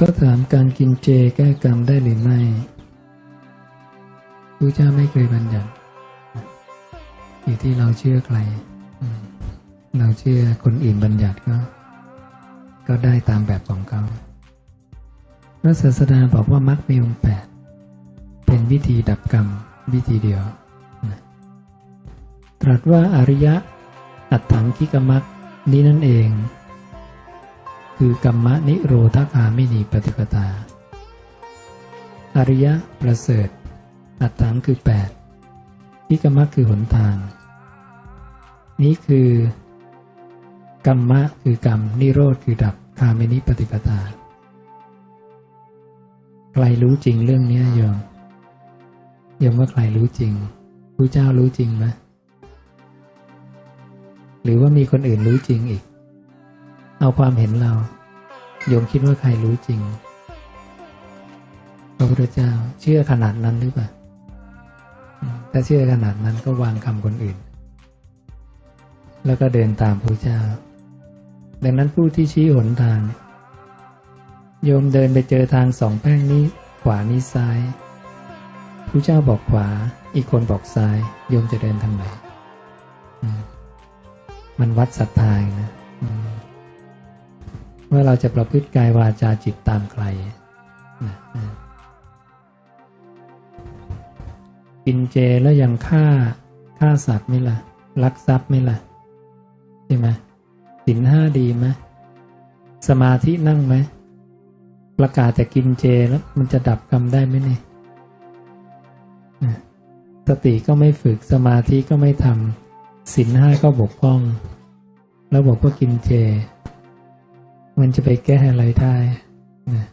ก็ถามการกินเจแก้กรรมได้หรือไม่พระเจ้าไม่เคยบัญญัติอยู่ที่เราเชื่อใคร เราเชื่อคนอื่นบัญญัติก็ ก็ได้ตามแบบของเขาพระศาสดาบอกว่ามรรคมีองค์แปดเป็นวิธีดับกรรมวิธีเดียว ตรัสว่าอริยะอัตถังคิกมรรคนี้นั่นเอง คือกรรมนิโรธคามินีปฏิปทาอริยะประเสริฐ อัตถังคือแปดคิกรรคคือหนทาง นี้คือกรรมะคือกรรมนิโรธคือดับคามินิปฏิปทาใครรู้จริงเรื่องนี้โยมโยมว่าใครรู้จริงพระเจ้ารู้จริงไหมหรือว่ามีคนอื่นรู้จริงอีก เอาความเห็นเราโยมคิดว่าใครรู้จริงพระพุทธเจ้า เชื่อขนาดนั้นหรือเปล่าถ้าเชื่อขนาดนั้นก็วางคำคนอื่น แล้วก็เดินตามพระเจ้า ดังนั้นผู้ที่ชี้หนทาง โยมเดินไปเจอทางสองแพร่งนี้ ขวานี้ซ้ายพระเจ้าบอกขวา อีกคนบอกซ้าย โยมจะเดินทางไหนมันวัดศรัทธาเองนะ ว่าเราจะประพฤติกายวาจาจิตตามใครนะกินเจแล้วยังฆ่าฆ่าสัตว์ไม่ล่ะลักทรัพย์ไม่ล่ะใช่ไหมสินห้าดีไหมสมาธินั่งไหมประกาศแต่กินเจแล้วมันจะดับกรรมได้ไหมเนี่ยสติก็ไม่ฝึกสมาธิก็ไม่ทำสินห้าก็บกพร่อง แล้วบอกว่ากินเจ มันจะไปแก้อะไรได้นะ